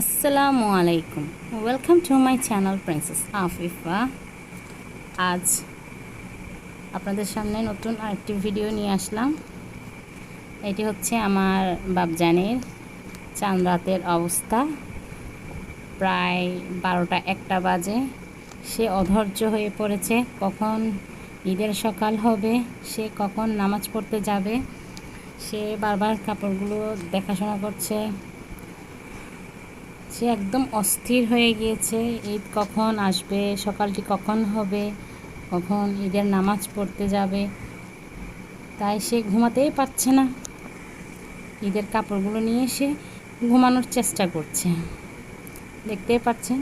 আসসালামু আলাইকুম। Welcome to my channel princess Afifa আজ আপনাদের সামনে নতুন আরেকটি ভিডিও নিয়ে আসলাম। এটি হচ্ছে আমার বাবজানের চাঁদ রাতের অবস্থা। প্রায় বারোটা একটা বাজে। সে অধৈর্য হয়ে পড়েছে। কখন ঈদের সকাল হবে, সে কখন নামাজ পড়তে যাবে, সে বারবার কাপড়গুলো দেখাশোনা করছে। সে একদম অস্থির হয়ে গিয়েছে। ঈদ কখন আসবে? সকালটি কখন হবে? কখন ঈদের নামাজ পড়তে যাবে? তাই সে ঘুমাতেই পারছে না। ঈদের কাপড়গুলো নিয়ে সে ঘুমানোর চেষ্টা করছে। দেখতেই পাচ্ছেন,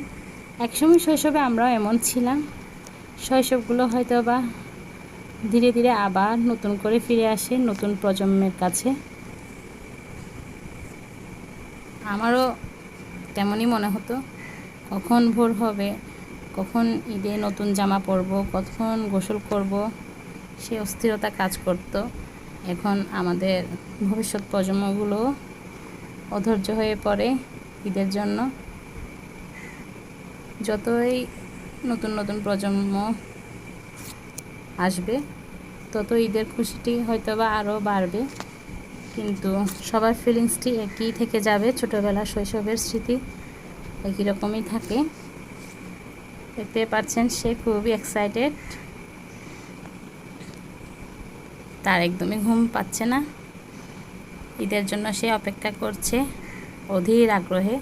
একসময় শৈশবে আমরাও এমন ছিলাম। শৈশবগুলো হয়তো বা ধীরে ধীরে আবার নতুন করে ফিরে আসে নতুন প্রজন্মের কাছে। আমারও তেমনই মনে হতো। কখন ভোর হবে, কখন ঈদে নতুন জামা পরব, কখন গোসল করব, সে অস্থিরতা কাজ করত। এখন আমাদের ভবিষ্যৎ প্রজন্মগুলো অধৈর্য হয়ে পড়ে ঈদের জন্য। যতই নতুন নতুন প্রজন্ম আসবে, তত ঈদের খুশিটি হয়তো বা আরও বাড়বে। কিন্তু সবার ফিলিংসটি একই থেকে যাবে, ছোটোবেলা শৈশবের স্মৃতি একই রকমই থাকে। দেখতে পাচ্ছেন সে খুবই এক্সাইটেড তার একদমই ঘুম পাচ্ছে না। ঈদের জন্য সে অপেক্ষা করছে অধীর আগ্রহে।